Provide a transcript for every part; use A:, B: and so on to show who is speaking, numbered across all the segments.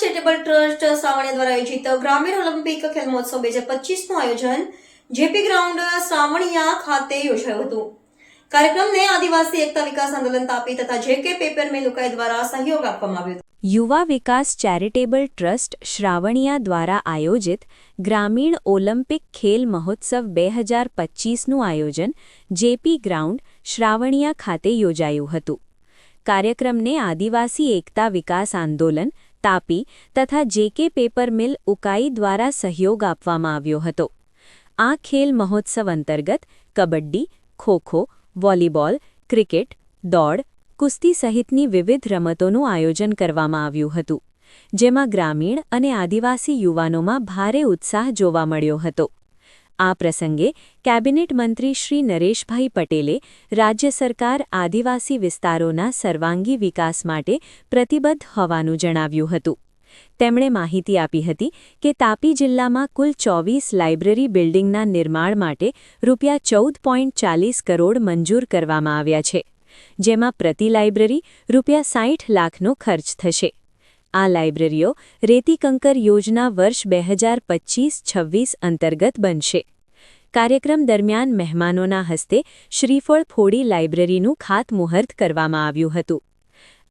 A: Charitable trust સાવણિયા દ્વારા આયોજિત ગ્રામીણ ઓલિમ્પિક ખેલ મહોત્સવ બે હજાર પચીસનું આયોજન જેપી ગ્રાઉન્ડ સાવણિયા ખાતે યોજાયું હતું. કાર્યક્રમને આદિવાસી એકતા વિકાસ આંદોલન તાપી તથા જેકે પેપર મિલ ઉકાઈ દ્વારા સહયોગ આપવામાં આવ્યો હતો.
B: યુવા વિકાસ ચેરિટેબલ ટ્રસ્ટ શ્રાવણિયા દ્વારા આયોજિત ગ્રામીણ ઓલિમ્પિક ખેલ મહોત્સવ બે હજાર પચીસનું આયોજન જેપી ગ્રાઉન્ડ શ્રાવણિયા ખાતે યોજાયું હતું. કાર્યક્રમને આદિવાસી એકતા વિકાસ આંદોલન તાપી તથા જેકે પેપર મિલ ઉકાઈ દ્વારા સહયોગ આપવામાં આવ્યો હતો. આ ખેલ મહોત્સવ અંતર્ગત કબડ્ડી, ખોખો, વોલીબોલ, ક્રિકેટ, દોડ, કુસ્તી સહિતની વિવિધ રમતોનું આયોજન કરવામાં આવ્યું હતું, જેમાં ગ્રામીણ અને આદિવાસી યુવાનોમાં ભારે ઉત્સાહ જોવા મળ્યો હતો. આ પ્રસંગે કેબિનેટ મંત્રી શ્રી નરેશભાઈ પટેલે રાજ્ય સરકાર આદિવાસી વિસ્તારોના સર્વાંગી વિકાસ માટે પ્રતિબદ્ધ હોવાનું જણાવ્યું હતું. તેમણે માહિતી આપી હતી કે તાપી જિલ્લામાં કુલ ચોવીસ લાઇબ્રેરી બિલ્ડિંગના નિર્માણ માટે રૂપિયા ચૌદ કરોડ મંજૂર કરવામાં આવ્યા છે, જેમાં પ્રતિ લાઇબ્રેરી રૂપિયા સાઠ લાખનો ખર્ચ થશે. આ લાઇબ્રેરીઓ રેતીકંકર યોજના વર્ષ બે હજાર પચીસ અંતર્ગત બનશે. કાર્યક્રમ દરમિયાન મહેમાનોના હસ્તે શ્રીફળ ફોડી લાઇબ્રેરીનું ખાતમુહૂર્ત કરવામાં આવ્યું હતું.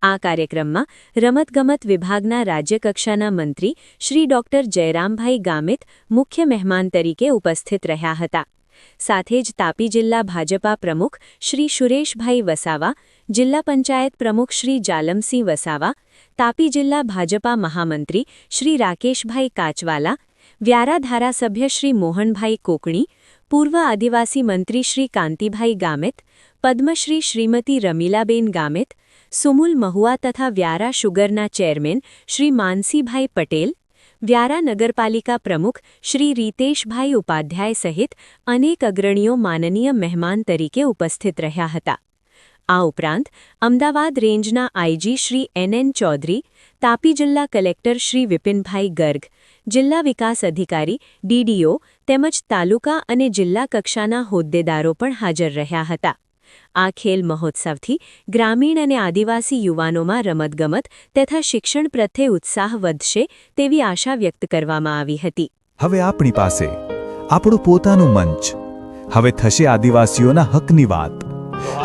B: આ કાર્યક્રમમાં રમતગમત વિભાગના રાજ્યકક્ષાના મંત્રી શ્રી ડોક્ટર જયરામભાઈ ગામિત મુખ્ય મહેમાન તરીકે ઉપસ્થિત રહ્યા હતા. સાથે જ તાપી જિલ્લા ભાજપા પ્રમુખ શ્રી સુરેશભાઈ વસાવા, જિલ્લા પંચાયત પ્રમુખ શ્રી જાલમસિંહ વસાવા, તાપી જિલ્લા ભાજપા મહામંત્રી શ્રી રાકેશભાઈ કાચવાલા, વ્યારા ધારાસભ્ય શ્રી મોહનભાઈ કોકણી, પૂર્વ આદિવાસી મંત્રી શ્રી કાંતિભાઈ ગામિત, પદ્મશ્રી શ્રીમતી રમીલાબેન ગામિત, સુમુલ મહુવા તથા વ્યારા શુગરના ચેરમેન શ્રી માનસીભાઈ પટેલ વ્યારા નગરપાલિકા પ્રમુખ શ્રી રીતેશભાઈ ઉપાધ્યાય સહિત અનેક અગ્રણીઓ માનનીય મહેમાન તરીકે ઉપસ્થિત રહ્યા હતા. આ ઉપરાંત અમદાવાદ રેન્જના IG Shri N N Chaudhari, Tapi જિલ્લા કલેક્ટર શ્રી વિપિનભાઈ ગર્ગ, જિલ્લા વિકાસ અધિકારી ડીડીઓ તેમજ તાલુકા અને જિલ્લા કક્ષાના હોદ્દેદારો પણ હાજર રહ્યા હતા. આ ખેલ મહોત્સવથી ગ્રામીણ અને આદિવાસી યુવાનોમાં રમતગમત તથા શિક્ષણ પ્રત્યે ઉત્સાહ વધશે તેવી આશા વ્યક્ત કરવામાં આવી હતી.
C: હવે આપણી પાસે આપણું પોતાનું મંચ. હવે થશે આદિવાસીઓના હકની વાત.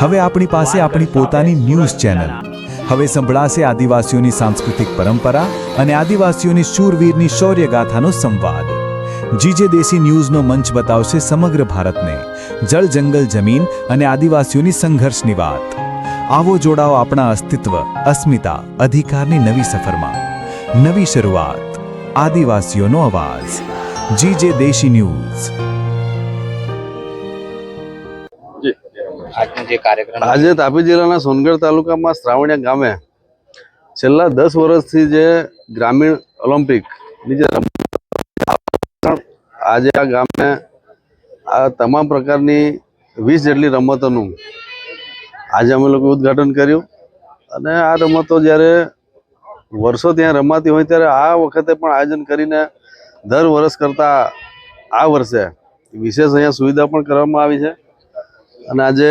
C: હવે આપણી પાસે આપણી પોતાની ન્યૂઝ ચેનલ. હવે સંભળાશે આદિવાસીઓની સાંસ્કૃતિક પરંપરા અને આદિવાસીઓની શૂરવીરની શૌર્યગાથાનો સંવાદ. જીજે દેશી ન્યૂઝનો મંચ બતાવશે સમગ્ર ભારતને. જળ જંગલ જમીન અને આદિવાસીઓની સંઘર્ષની વાત. આવો જોડાઓ આપણા અસ્તિત્વ અસ્મિતા અધિકારની નવી સફરમાં. નવી શરૂઆત. આદિવાસીઓનો અવાજ. જીજે દેશી ન્યૂઝ.
D: જે. કાર્યક્રમ
E: આજે તાપી જિલ્લાના સોનગઢ તાલુકામાં શ્રાવણિયા ગામે છેલ્લા દસ વર્ષથી જે ગ્રામીણ ઓલિમ્પિકની જે આજે આ ગામે આ તમામ પ્રકારની વીસ જેટલી રમતોનું આજે અમે લોકો ઉદ્ઘાટન કર્યું. અને આ રમતો જ્યારે વર્ષો ત્યાં રમાતી હોય ત્યારે આ વખતે પણ આયોજન કરીને દર વર્ષ કરતાં આ વર્ષે વિશેષ અહીંયા સુવિધા પણ કરવામાં આવી છે. અને આજે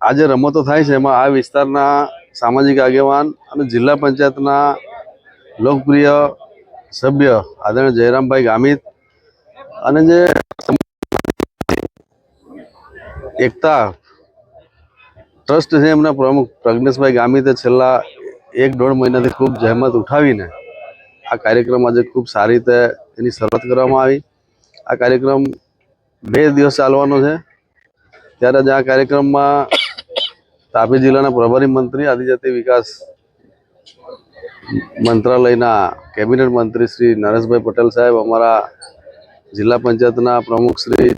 E: આજે રમતો થાય છે એમાં આ વિસ્તારના સામાજિક આગેવાન અને જિલ્લા પંચાયતના લોકપ્રિય સભ્ય આદરણીય જયરામભાઈ ગામિત અને જે એકતા ટ્રસ્ટ છે એમના પ્રમુખ પ્રજ્ઞેશભાઈ ગામિતે છેલ્લા એક દોઢ મહિનાથી ખૂબ જહેમત ઉઠાવીને આ કાર્યક્રમ આજે ખૂબ સારી રીતે એની શરૂઆત કરવામાં આવી. આ કાર્યક્રમ બે દિવસ ચાલવાનો છે. ત્યારે જ આ કાર્યક્રમમાં તાપી જિલ્લાના પ્રભારી મંત્રી, આદિજાતિ વિકાસ મંત્રાલયના કેબિનેટ મંત્રી શ્રી નરેશભાઈ પટેલ સાહેબ, અમારા જિલ્લા પંચાયતના પ્રમુખ શ્રી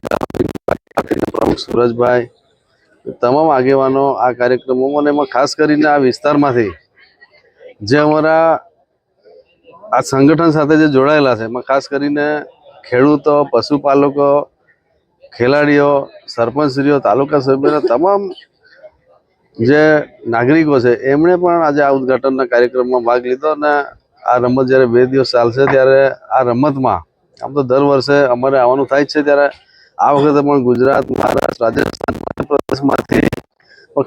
E: પ્રમુખ સુરજભાઈ તમામ આગેવાનો આ કાર્યક્રમોમાં એમાં ખાસ કરીને આ વિસ્તારમાંથી જે અમારા આ સંગઠન સાથે જે જોડાયેલા છે, એમાં ખાસ કરીને ખેડૂતો, પશુપાલકો, ખેલાડીઓ, સરપંચશ્રીઓ, તાલુકા સભ્યોના તમામ જે નાગરિકો છે, એમણે પણ આજે આ ઉદ્ઘાટનના કાર્યક્રમમાં ભાગ લીધો અને આ રમત જ્યારે બે દિવસ ચાલશે ત્યારે આ રમતમાં, આમ તો દર વર્ષે અમારે આવવાનું થાય છે ત્યારે આ વખતે પણ ગુજરાત મહારાષ્ટ્ર રાજસ્થાન મધ્યપ્રદેશમાંથી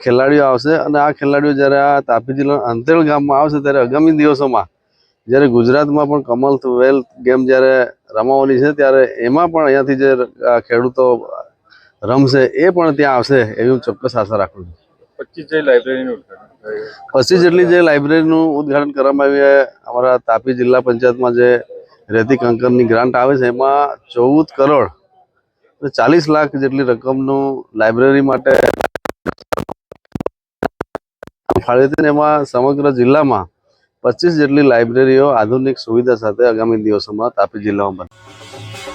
E: ખેલાડીઓ આવશે. અને આ ખેલાડીઓ જ્યારે આ તાપી જિલ્લાના અંતેલ ગામમાં આવશે ત્યારે આગામી દિવસોમાં જ્યારે ગુજરાતમાં પણ કમલ વેલ્થ ગેમ જ્યારે રમાવાની છે ત્યારે એમાં પણ અહીંયાથી જે ખેડૂતો રમશે એ પણ ત્યાં આવશે એવી હું ચોક્કસ આશા રાખું છું.
D: પચીસ જે લાઇબ્રેરીનું
E: પચીસ જેટલી જે લાઇબ્રેરીનું ઉદ્ઘાટન કરવામાં આવ્યું અમારા તાપી જિલ્લા પંચાયતમાં જે રેતી કંકરની ગ્રાન્ટ આવે છે એમાં ચૌદ કરોડ ચાલીસ લાખ જેટલી રકમનું લાઇબ્રેરી માટે ફાળવી હતી એમાં સમગ્ર જિલ્લામાં પચીસ જેટલી લાઇબ્રેરીઓ આધુનિક સુવિધા સાથે આગામી દિવસોમાં તાપી જિલ્લામાં બનશે